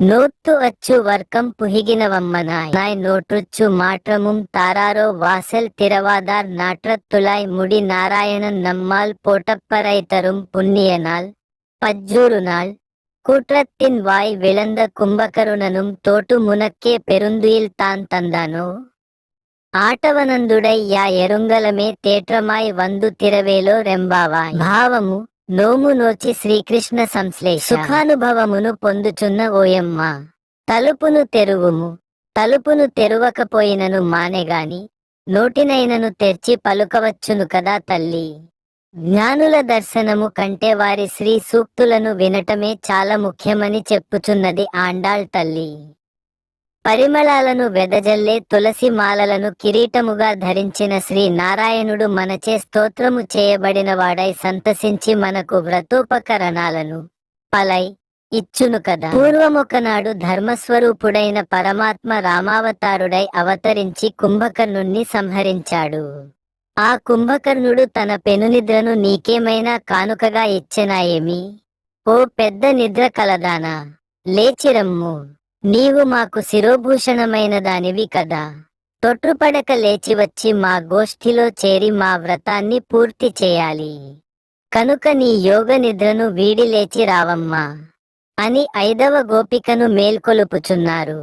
నోత్తు అచ్చు వర్కం పుహిగినవమ్మనాయ్ నాయ్ నోట్రుచ్చు மாற்றமும் தாராரோ வாசல் திறவாதார் நாற்றத்துளாய் முடி நாராயணன் நம்மால் போட்டப்பறை தரும் புண்ணிய நாள் பஜ்ஜூரு நாள் கூற்றத்தின் வாய் விளந்த கும்பகருணனும் தோட்டு முனக்கே பெருந்துயில் தான் தந்தானோ ఆటవనందుడై యా ఎరుంగలమే తేట్రమాయ్ వందు తిరవేలో రెంబావాయ్ భావము నోము నోచి శ్రీకృష్ణ సంశ్లేష. సుఖానుభవమును పొందుచున్న ఓయమ్మ తలుపును తెరువుము. తలుపును తెరువకపోయినను మానెగాని. నోటినైనను తెర్చి పలుకవచ్చును కదా తల్లి. జ్ఞానుల దర్శనము కంటే వారి శ్రీ సూక్తులను వినటమే చాలా ముఖ్యమని చెప్పుచున్నది ఆండాళ్ తల్లి. పరిమళాలను వెదజల్లే తులసి మాలలను కిరీటముగా ధరించిన శ్రీ నారాయణుడు మనచే స్తోత్రము చేయబడిన వాడై సంతసించి మనకు వ్రతోపకరణాలను పలై ఇచ్చును కదా. పూర్వమొకనాడు ధర్మస్వరూపుడైన పరమాత్మ రామావతారుడై అవతరించి కుంభకర్ణుణ్ణి సంహరించాడు. ఆ కుంభకర్ణుడు తన పెనునిద్రను నీకేమైనా కానుకగా ఇచ్చెనాయేమి? ఓ పెద్ద నిద్ర కలదానా? లేచిరమ్ము. నీవు మాకు శిరోభూషణమైన దానివి కదా. తొట్రుపడక లేచి వచ్చి మా గోష్ఠిలో చేరి మా వ్రతాన్ని పూర్తి చేయాలి. కనుక నీ యోగ నిద్రను వీడి లేచి రావమ్మా. అని ఐదవ గోపికను మేల్కొలుపుచున్నారు.